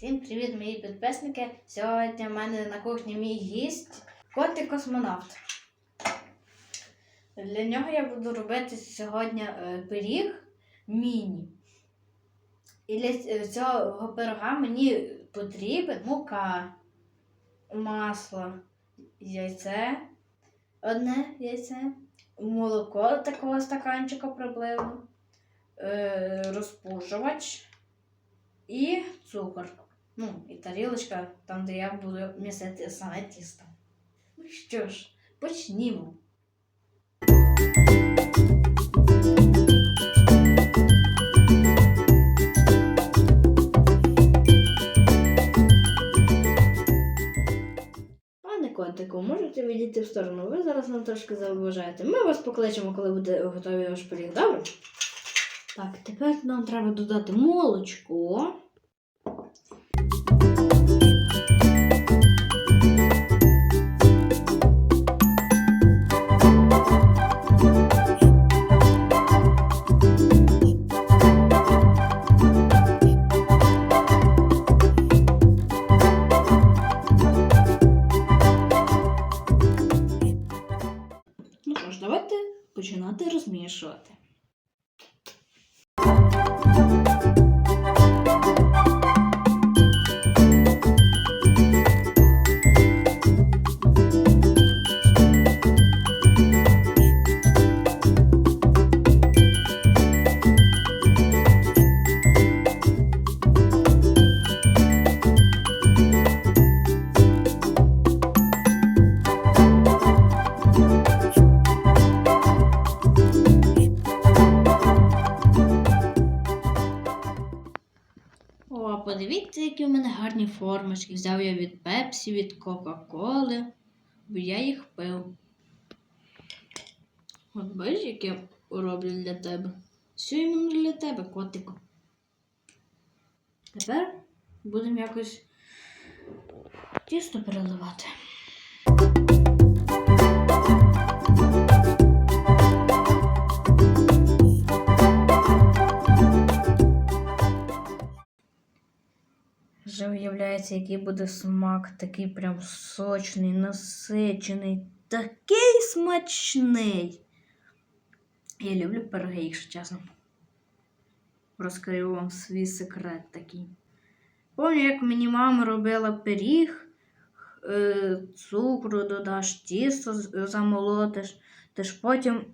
Всім привіт, мої підписники. Сьогодні в мене на кухні мій гість котик космонавт. Для нього я буду робити сьогодні е, пиріг міні. І для цього пирога мені потрібен мука, масло, яйце, одне яйце, молоко такого стаканчика приблизно, е, розпушувач і цукор. Ну, і тарілочка, там, де я буду місити саме тісто. Ну що ж, почнімо. Котику, можете відійти в сторону? Ви зараз нам трошки заважаєте. Ми вас покличемо, коли буде готовий ваш пиріг, добре? Так, тепер нам треба додати молочко. Давайте починати розмішувати. О, подивіться, які в мене гарні формочки. Взяв я від Пепсі, від Кока-Коли, бо я їх пив. От бачиш, яке роблю для тебе. Все іменно для тебе, котику. Тепер будемо якось тісто переливати. Вже уявляється, який буде смак, такий прям сочний, насичений, такий смачний. Я люблю пироги, якщо чесно. Розкрию вам свій секрет такий. Пам'ятаю, як мені мама робила пиріг, е, цукру додаш, тісто замолотиш, ти ж потім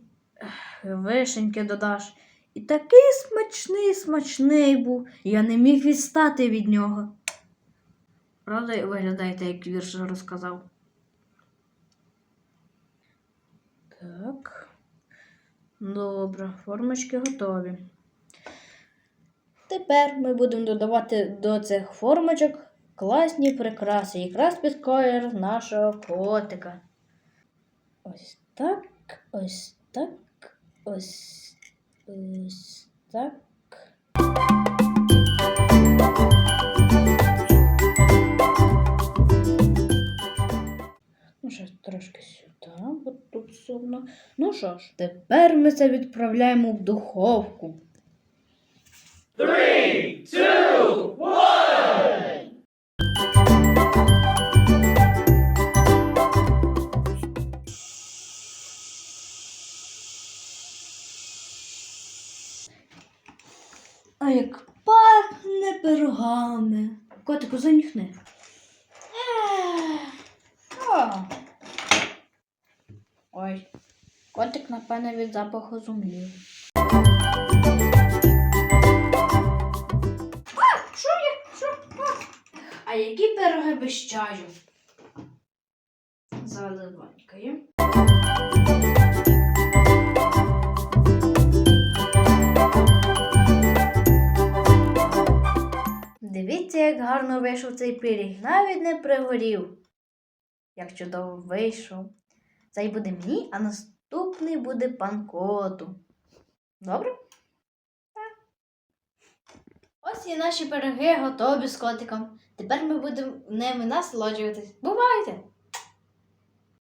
вишеньки додаш. І такий смачний, смачний був. Я не міг відстати від нього. Правда, виглядаєте, як вірш розказав? Так. Добре, формочки готові. Тепер ми будемо додавати до цих формочок класні прикраси, якраз під колір нашого котика. Ось так, ось так, ось, ось так. Тут. Ну що ж, тепер ми це відправляємо в духовку. Three, two, one. А як пахне пирогами. Котику, занюхни. Ой, котик, напевне, від запаху зумлів. А, що я? Що? А, а які пироги без чаю? Заливанькою. Дивіться, як гарно вийшов цей пиріг, навіть не пригорів. Як чудово вийшов. Цей буде мій, а наступний буде пан коту. Добре? Так. Ось і наші пироги готові з котиком. Тепер ми будемо ними насолоджуватись. Бувайте!